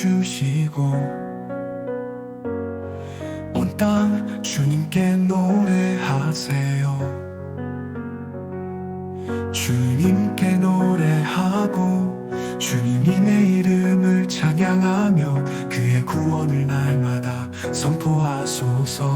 불러주시고 온 땅 주님께 노래하세요. 주님께 노래하고 주님이 내 이름을 찬양하며 그의 구원을 날마다 선포하소서.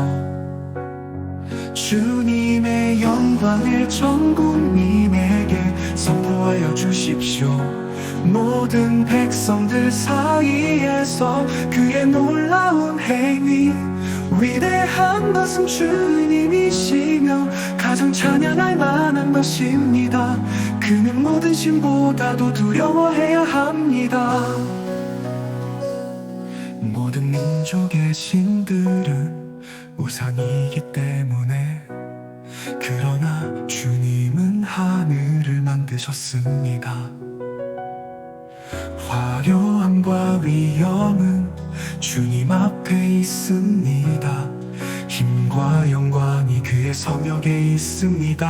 주님의 영광을 전 국민에게 선포하여 주십시오 모든 백성들 사이에서 그의 놀라운 행위. 위대한 것은 주님이시며 가장 찬양할 만한 것입니다. 그는 모든 신보다도 두려워해야 합니다. 모든 민족의 신들은 우상이기 때문에 그러나 주님은 하늘을 만드셨습니다 화려함과 위엄은 주님 앞에 있습니다. 힘과 영광이 그의 성역에 있습니다.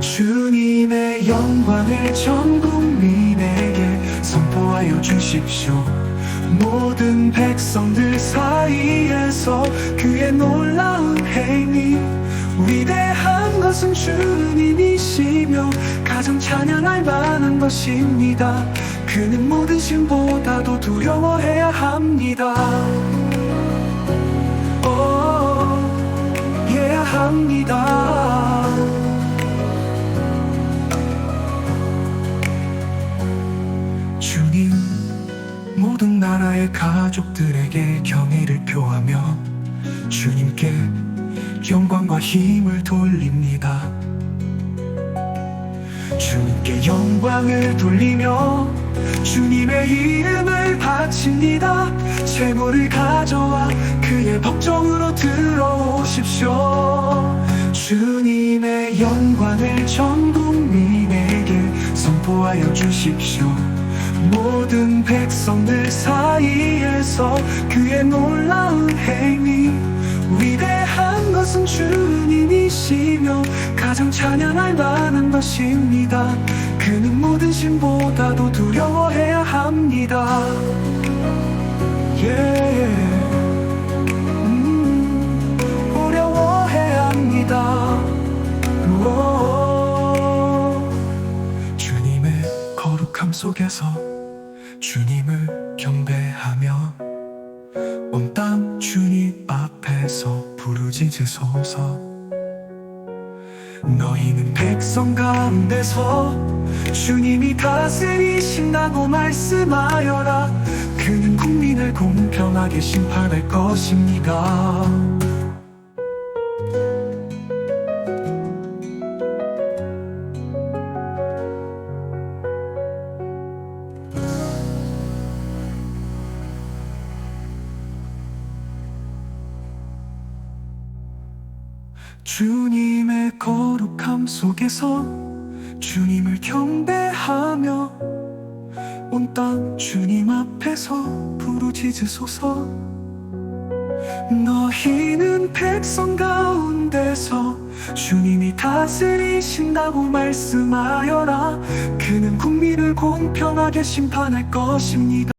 주님의 영광을 전 국민에게 선포하여 주십시오. 모든 백성들 사이에서 그의 놀라운 행위. 위대한 것은 주님이시며 가장 찬양할 만한 것입니다 그는 모든 신보다도 두려워해야 합니다 오, 해야 합니다 주님 모든 나라의 가족들에게 경의를 표하며 주님께 영광과 힘을 돌립니다. 주님께 영광을 돌리며 주님의 이름을 바칩니다. 재물을 가져와 그의 법정으로 들어오십시오. 주님의 영광을 전 국민에게 선포하여 주십시오. 모든 백성들 사이에서 그의 놀라운 행위 위대한 것은 주님이시며 가장 찬양할 만한 것입니다 그는 모든 신보다도 두려워해야 합니다 예. 음, 두려워해야 합니다 오. 주님의 거룩함 속에서 주님을 경배하며 온땅 주님 앞에서 부르짖으소서 너희는 백성 가운데서 주님이 다스리신다고 말씀하여라. 그는 국민을 공평하게 심판할 것입니다 주님의 거룩함 속에서 주님을 경배하며 온 땅 주님 앞에서 부르짖으소서. 너희는 백성 가운데서 주님이 다스리신다고 말씀하여라. 그는 국민을 공평하게 심판할 것입니다